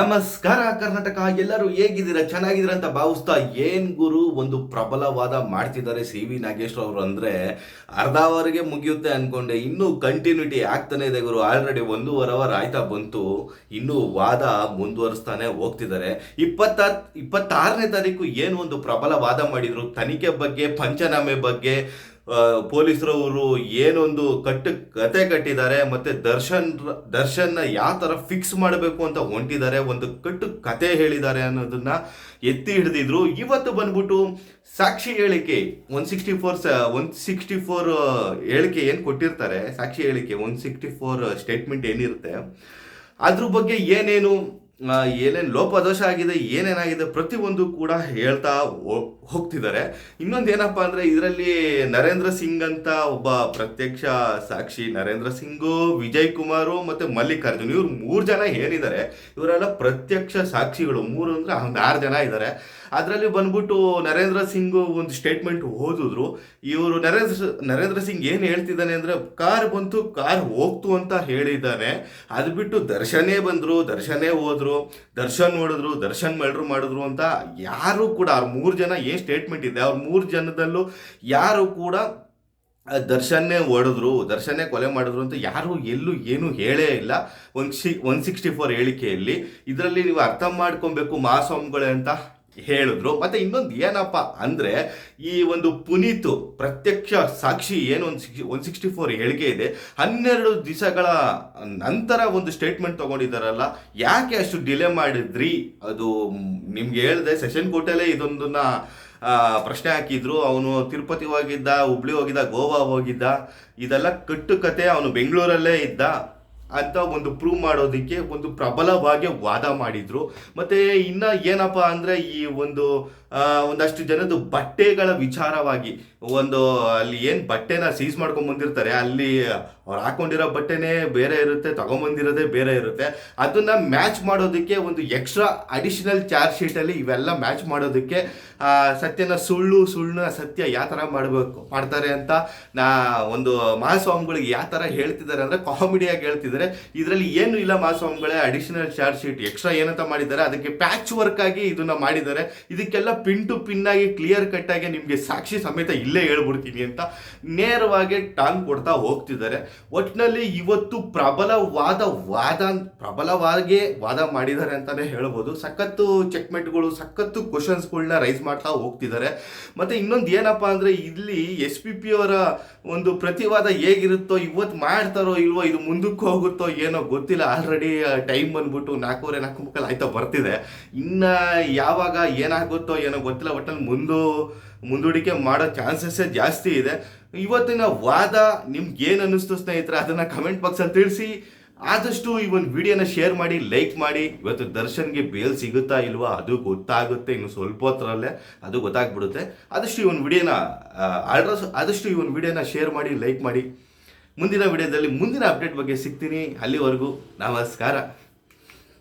ನಮಸ್ಕಾರ ಕರ್ನಾಟಕ, ಎಲ್ಲರೂ ಹೇಗಿದ್ದೀರಾ? ಚೆನ್ನಾಗಿದ್ದೀರಾ ಅಂತ ಭಾವಿಸ್ತಾ ಏನ್ ಗುರು ಒಂದು ಪ್ರಬಲವಾದ ಮಾಡ್ತಿದ್ದಾರೆ ಸಿ ವಿ ನಾಗೇಶ್ವರ ಅವರು ಅಂದ್ರೆ ಅರ್ಧವರೆಗೆ ಮುಗಿಯುತ್ತೆ ಅನ್ಕೊಂಡೆ. ಇನ್ನೂ ಕಂಟಿನ್ಯೂಟಿ ಆಗ್ತಾನೆ ಇದೆ ಗುರು. ಆಲ್ರೆಡಿ ಒಂದೂವರೆ ಅವರ್ ಆಯ್ತಾ ಬಂತು. ಇನ್ನೂ ವಾದ ಮುಂದುವರಿಸ್ತಾನೆ ಹೋಗ್ತಿದ್ದಾರೆ. ಇಪ್ಪತ್ತ ಇಪ್ಪತ್ತಾರನೇ ತಾರೀಕು ಏನು ಒಂದು ಪ್ರಬಲ ವಾದ ಮಾಡಿದ್ರು? ತನಿಖೆ ಬಗ್ಗೆ, ಪಂಚನಾಮೆ ಬಗ್ಗೆ ಪೊಲೀಸರವರು ಏನೊಂದು ಕಟ್ಟು ಕತೆ ಕಟ್ಟಿದ್ದಾರೆ ಮತ್ತೆ ದರ್ಶನ್ ದರ್ಶನ್ನ ಯಾವ ಥರ ಫಿಕ್ಸ್ ಮಾಡಬೇಕು ಅಂತ ಹೊಂಟಿದ್ದಾರೆ, ಒಂದು ಕಟ್ಟು ಕತೆ ಹೇಳಿದ್ದಾರೆ ಅನ್ನೋದನ್ನ ಎತ್ತಿ ಹಿಡಿದಿದ್ರು. ಇವತ್ತು ಬಂದ್ಬಿಟ್ಟು ಸಾಕ್ಷಿ ಹೇಳಿಕೆ one sixty four one sixty four ಹೇಳಿಕೆ ಏನು ಕೊಟ್ಟಿರ್ತಾರೆ? ಸಾಕ್ಷಿ ಹೇಳಿಕೆ ಒನ್ ಸಿಕ್ಸ್ಟಿ ಫೋರ್ ಸ್ಟೇಟ್ಮೆಂಟ್ ಏನಿರುತ್ತೆ? ಅದ್ರ ಬಗ್ಗೆ ಏನೇನು ಏನೇನ್ ಲೋಪದೋಷ ಆಗಿದೆ, ಏನೇನಾಗಿದೆ ಪ್ರತಿಯೊಂದು ಕೂಡ ಹೇಳ್ತಾ ಹೋಗ್ತಿದ್ದಾರೆ. ಇನ್ನೊಂದು ಏನಪ್ಪಾ ಅಂದರೆ ಇದರಲ್ಲಿ ನರೇಂದ್ರ ಸಿಂಗ್ ಅಂತ ಒಬ್ಬ ಪ್ರತ್ಯಕ್ಷ ಸಾಕ್ಷಿ ನರೇಂದ್ರ ಸಿಂಗು, ವಿಜಯ್ ಕುಮಾರು ಮತ್ತು ಮಲ್ಲಿಕಾರ್ಜುನ್ ಇವ್ರು ಮೂರು ಜನ ಏನಿದ್ದಾರೆ, ಇವರೆಲ್ಲ ಪ್ರತ್ಯಕ್ಷ ಸಾಕ್ಷಿಗಳು. ಮೂರು ಅಂದರೆ ಒಂದು ಆರು ಜನ ಇದ್ದಾರೆ. ಅದರಲ್ಲಿ ಬಂದ್ಬಿಟ್ಟು ನರೇಂದ್ರ ಸಿಂಗ್ ಒಂದು ಸ್ಟೇಟ್ಮೆಂಟ್ ಓದಿದ್ರು. ಇವರು ನರೇಂದ್ರ ನರೇಂದ್ರ ಸಿಂಗ್ ಏನು ಹೇಳ್ತಿದ್ದಾನೆ ಅಂದರೆ, ಕಾರ್ ಬಂತು, ಕಾರ್ ಹೋಗ್ತು ಅಂತ ಹೇಳಿದ್ದಾನೆ. ಅದು ಬಿಟ್ಟು ದರ್ಶನೇ ಬಂದರು, ದರ್ಶನೇ ಹೋದ್ರು, ದರ್ಶನ್ ನೋಡಿದ್ರು, ದರ್ಶನ್ ಮರ್ಡ್ರು ಮಾಡಿದ್ರು ಅಂತ ಯಾರು ಕೂಡ, ಅವ್ರ ಮೂರು ಜನ ಏನು ಸ್ಟೇಟ್ಮೆಂಟ್ ಇದೆ, ಅವ್ರ ಮೂರು ಜನದಲ್ಲೂ ಯಾರು ಕೂಡ ದರ್ಶನೇ ದರ್ಶನ್ನೇ ಹೊಡೆದ್ರು, ದರ್ಶನ್ನೇ ಕೊಲೆ ಮಾಡಿದ್ರು ಅಂತ ಯಾರು ಎಲ್ಲೂ ಏನೂ ಹೇಳೇ ಇಲ್ಲ. One C one sixty four ಹೇಳಿಕೆಯಲ್ಲಿ. ಇದರಲ್ಲಿ ನೀವು ಅರ್ಥ ಮಾಡ್ಕೊಬೇಕು ಮಾಸೋಮ್ಗಳೇ ಅಂತ. ಹೇಳಿದ್ರು. ಮತ್ತೆ ಇನ್ನೊಂದು ಏನಪ್ಪ ಅಂದ್ರೆ ಈ ಒಂದು ಪುನೀತ್ ಪ್ರತ್ಯಕ್ಷ ಸಾಕ್ಷಿ ಏನು ಒಂದು ಸಿಕ್ಸ್ ಒನ್ ಸಿಕ್ಸ್ಟಿ ಫೋರ್ ಹೇಳಿಕೆ ಇದೆ. ಹನ್ನೆರಡು ದಿವಸಗಳ ನಂತರ ಒಂದು ಸ್ಟೇಟ್ಮೆಂಟ್ ತಗೊಂಡಿದ್ದಾರಲ್ಲ ಯಾಕೆ ಅಷ್ಟು ಡಿಲೇ ಮಾಡಿದ್ರಿ? ಅದು ನಿಮ್ಗೆ ಹೇಳಿದೆ, ಸೆಷನ್ ಕೋರ್ಟಲ್ಲೇ ಇದೊಂದನ್ನ ಪ್ರಶ್ನೆ ಹಾಕಿದ್ರು. ಅವನು ತಿರುಪತಿ ಹೋಗಿದ್ದ, ಹುಬ್ಳಿ ಹೋಗಿದ್ದ, ಗೋವಾ ಹೋಗಿದ್ದ, ಇದೆಲ್ಲ ಕಟ್ಟು ಕತೆ. ಅವನು ಬೆಂಗಳೂರಲ್ಲೇ ಇದ್ದ. ಅಂತ ಒಂದು ಪ್ರೂವ್ ಮಾಡೋದಕ್ಕೆ ಒಂದು ಪ್ರಬಲವಾಗಿ ವಾದ ಮಾಡಿದ್ರು. ಮತ್ತೆ ಇನ್ನ ಏನಪ್ಪಾ ಅಂದ್ರೆ ಈ ಒಂದು ಒಂದಷ್ಟು ಜನದ್ದು ಬಟ್ಟೆಗಳ ವಿಚಾರವಾಗಿ ಒಂದು ಅಲ್ಲಿ ಏನು ಬಟ್ಟೆನ ಸೀಸ್ ಮಾಡ್ಕೊಂಡು ಬಂದಿರ್ತಾರೆ. ಅಲ್ಲಿ ಅವ್ರು ಹಾಕೊಂಡಿರೋ ಬಟ್ಟೆನೇ ಬೇರೆ ಇರುತ್ತೆ, ತಗೊಂಬಂದಿರೋದೇ ಬೇರೆ ಇರುತ್ತೆ. ಅದನ್ನ ಮ್ಯಾಚ್ ಮಾಡೋದಕ್ಕೆ ಒಂದು ಎಕ್ಸ್ಟ್ರಾ ಅಡಿಷನಲ್ ಚಾರ್ಜ್ ಶೀಟ್ ಅಲ್ಲಿ ಇವೆಲ್ಲ ಮ್ಯಾಚ್ ಮಾಡೋದಕ್ಕೆ ಸತ್ಯನ ಸುಳ್ಳು ಸುಳ್ಳು ಸತ್ಯ ಯಾವ ಥರ ಮಾಡಬೇಕು, ಮಾಡ್ತಾರೆ ಅಂತ ನಾ ಒಂದು ಮಹಾಸ್ವಾಮಿಗಳಿಗೆ ಯಾವ ಥರ ಹೇಳ್ತಿದ್ದಾರೆ ಅಂದರೆ ಕಾಮಿಡಿಯಾಗಿ ಹೇಳ್ತಿದ್ದಾರೆ. ಇದರಲ್ಲಿ ಏನು ಇಲ್ಲ ಮಾಸ್ವಾಮಿಗಳೇ ಅಡಿಷನಲ್ ಚಾರ್ಜ್ ಶೀಟ್ ಎಕ್ಸ್ಟ್ರಾ ಏನಂತ ಮಾಡಿದ್ದಾರೆ. ಅದಕ್ಕೆ ಪ್ಯಾಚ್ ವರ್ಕ್ ಆಗಿ ಇದನ್ನ ಮಾಡಿದ್ದಾರೆ. ಇದಕ್ಕೆಲ್ಲ ಪಿನ್ ಟು ಪಿನ್ ಆಗಿ ಕ್ಲಿಯರ್ ಕಟ್ ಆಗಿ ನಿಮಗೆ ಸಾಕ್ಷಿ ಸಮೇತ ಇಲ್ಲೇ ಹೇಳ್ಬಿಡ್ತೀನಿ ಅಂತ ನೇರವಾಗಿ ಟಾಂಗ್ ಕೊಡ್ತಾ ಹೋಗ್ತಿದ್ದಾರೆ. ಒಟ್ಟಿನಲ್ಲಿ ಇವತ್ತು ಪ್ರಬಲವಾದ ವಾದ, ಪ್ರಬಲವಾಗಿ ವಾದ ಮಾಡಿದ್ದಾರೆ ಅಂತಾನೆ ಹೇಳ್ಬೋದು. ಸಖತ್ತು ಚೆಕ್ಮೆಂಟ್ಗಳು ಸಖತ್ತು ಕ್ವಶನ್ಸ್ಗಳನ್ನ ರೈಸ್ ಮಾಡ್ತಾ ಹೋಗ್ತಿದ್ದಾರೆ. ಮತ್ತೆ ಇನ್ನೊಂದು ಏನಪ್ಪಾ ಅಂದ್ರೆ ಇಲ್ಲಿ ಎಸ್ ಪಿ ಪಿ ಅವರ ಒಂದು ಪ್ರತಿವಾದ ಹೇಗಿರುತ್ತೋ ಇವತ್ತು ಮಾಡ್ತಾರೋ ಇಲ್ವೋ, ಇದು ಮುಂದಕ್ಕೆ ಹೋಗುತ್ತೋ ಏನೋ ಗೊತ್ತಿಲ್ಲ. ಆಲ್ರೆಡಿ ಟೈಮ್ ಬಂದ್ಬಿಟ್ಟು ನಾಲ್ಕೂವರೆ, ನಾಲ್ಕು ಮುಕ್ಕಲ್ ಆಯ್ತಾ ಬರ್ತಿದೆ. ಇನ್ನ ಯಾವಾಗ ಏನಾಗುತ್ತೋ ಏನೋ ಗೊತ್ತಿಲ್ಲ. ಒಟ್ಟಲ್ಲಿ ಮುಂದೂ, ಮುಂದೂಡಿಕೆ ಮಾಡೋ ಚಾನ್ಸಸ್ಸೇ ಜಾಸ್ತಿ ಇದೆ. ಇವತ್ತಿನ ವಾದ ನಿಮ್ಗೆ ಏನು ಅನ್ನಿಸ್ತು ಸ್ನೇಹಿತರೆ, ಅದನ್ನ ಕಮೆಂಟ್ ಬಾಕ್ಸಲ್ಲಿ ತಿಳಿಸಿ. ಆದಷ್ಟು ಈ ಒಂದು ವಿಡಿಯೋನ ಶೇರ್ ಮಾಡಿ ಲೈಕ್ ಮಾಡಿ. ಇವತ್ತು ದರ್ಶನ್ಗೆ ಬೇಲ್ ಸಿಗುತ್ತಾ ಇಲ್ವಾ? ಅದು ಗೊತ್ತಾಗುತ್ತೆ ಇನ್ನು ಸ್ವಲ್ಪ ಹೊತ್ತರಲ್ಲೇ. ಅದು ಗೊತ್ತಾಗ್ಬಿಡುತ್ತೆ. ಆದಷ್ಟು ಈ ಒಂದು ವಿಡಿಯೋನ ಅಡ್ರೆಸ್ ಆದಷ್ಟು ಈ ಒಂದು ವಿಡಿಯೋನ ಶೇರ್ ಮಾಡಿ ಲೈಕ್ ಮಾಡಿ. ಮುಂದಿನ ವಿಡಿಯೋದಲ್ಲಿ ಮುಂದಿನ ಅಪ್ಡೇಟ್ ಬಗ್ಗೆ ಸಿಗ್ತೀನಿ. ಅಲ್ಲಿವರೆಗೂ ನಮಸ್ಕಾರ.